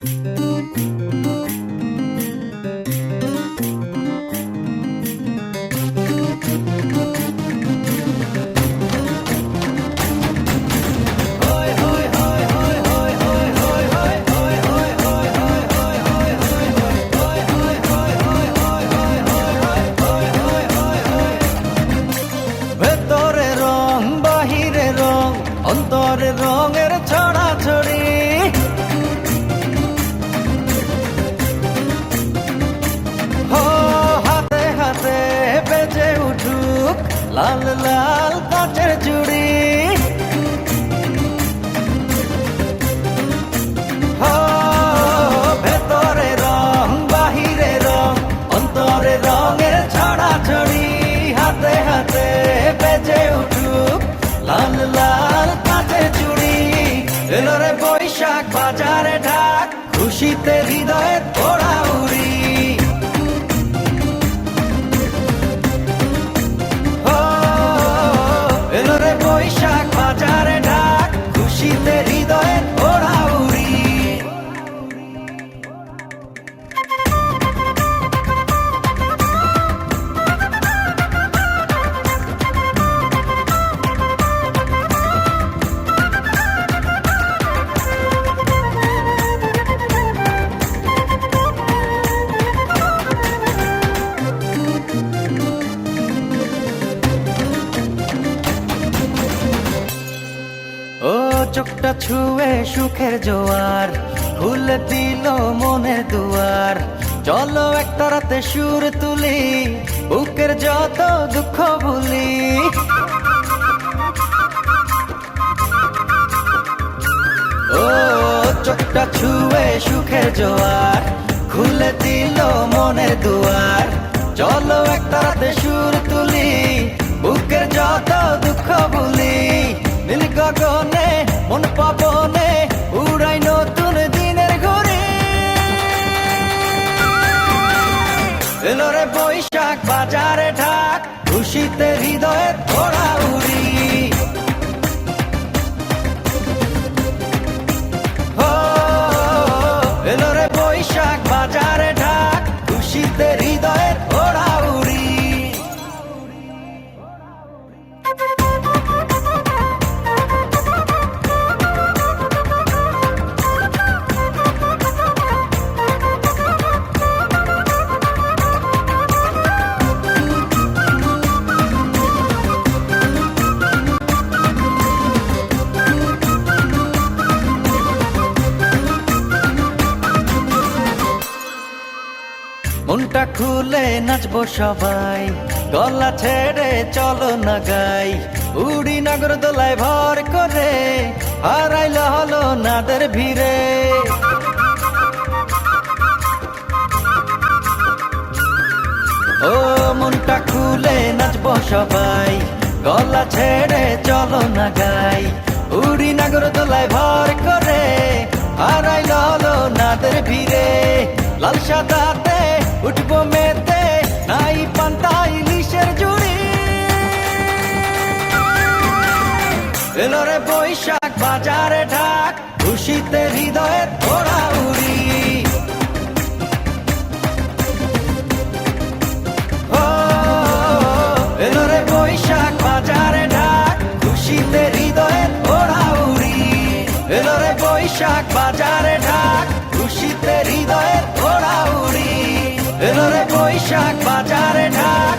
ভেতরে লাল লাল কাচের চুড়ি। ভেতরে রং, বাহিরে রং, অন্তরে রঙের ছড়াছড়ি। হাতে হাতে বেজে উঠুক লাল লাল কাঁচের চুড়ি। এলোরে বৈশাখ বাজারে ঢাক, খুশিতে হৃদয়ে তোড়া চোখটা ছুঁয়ে সুখের জোয়ার খুলে দিল মনের দুয়ার। চলো একটা রাতে সুর তুলি, বুকের যত দুঃখ ভুলি। ও, চোখটা ছুঁয়ে সুখের জোয়ার খুলে দিল মনের দুয়ার। চলো একটা রাতে সুর তুলি, বুকের যত দুঃখ ভুলি। মন পাবনে উড়াই নতুন দিনের ঘরে এলো বৈশাখ, বাজারে ঢাক, খুশিতে হৃদয়ের ঘোড়া উড়ি। এলো রে বৈশাখ মনটা খুলে নাচবো সবাই। গলা ছেড়ে চলো না গাই। উড়ি নগর দোলায় ভর করে, হারাইল হলো নাদের ভিড়ে। ও, মনটা খুলে নাচবো সবাই। গলা ছেড়ে চলো না গাই। উড়ি নাগর দোলায় ভর করে, হারাইল হলো নাদের ভিড়ে। লাল সাদাতে এলোরে বৈশাখ, বাজারে ঢাক, খুশিতে হৃদয়ের ঘোড়া উড়ি। এলোরে বৈশাখ, বাজারে ঢাক, খুশিতে হৃদয়ের ঘোড়া উড়ি। এলোরে বৈশাখ, বাজারে ঢাক, খুশিতে হৃদয়ের ঘোড়া উড়ি। এলোরে বৈশাখ, বাজারে ঢাক